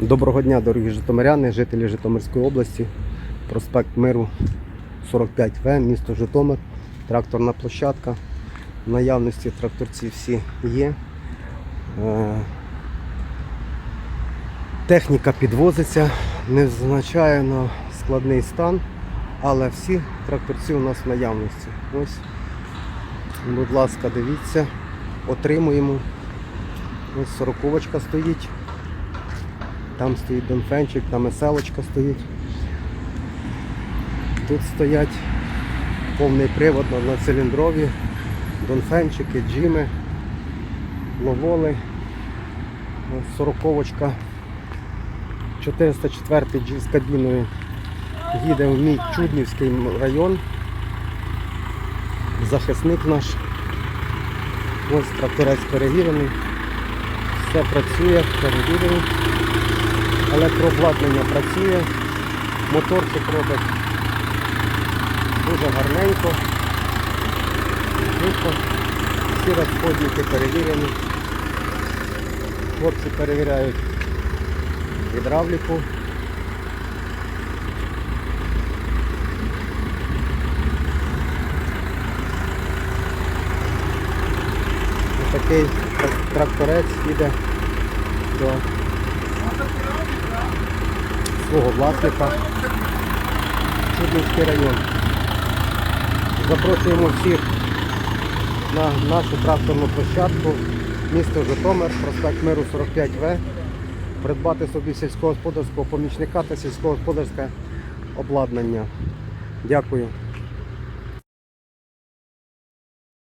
Доброго дня, дорогі житомиряни, жителі Житомирської області, проспект Миру 45В, місто Житомир, тракторна площадка. В наявності тракторці всі є. Е, Техніка підвозиться, незначайно складний стан, але всі тракторці у нас в наявності. Ось, будь ласка, дивіться, отримуємо. Ось сороковочка стоїть. Там стоїть донфенчик, там еселочка стоїть. Тут стоять повний привод на циліндрові, донфенчики, джими, ловоли. Сороковочка. 404 джі з кабіною їде в мій Чуднівський район. Захисник наш. Ось тракторець перевірений. Все працює, перевірений. Електрообладнання працює, моторчик робить дуже гарненько. Швидко. Всі розходники перевірені. Хлопці перевіряють гідравліку. Ось такий тракторець їде до свого власника Чудницький район. Запрошуємо всіх на нашу тракторну площадку місто Житомир, проспект Миру 45В, придбати собі сільськогосподарського помічника та сільськогосподарське обладнання. Дякую.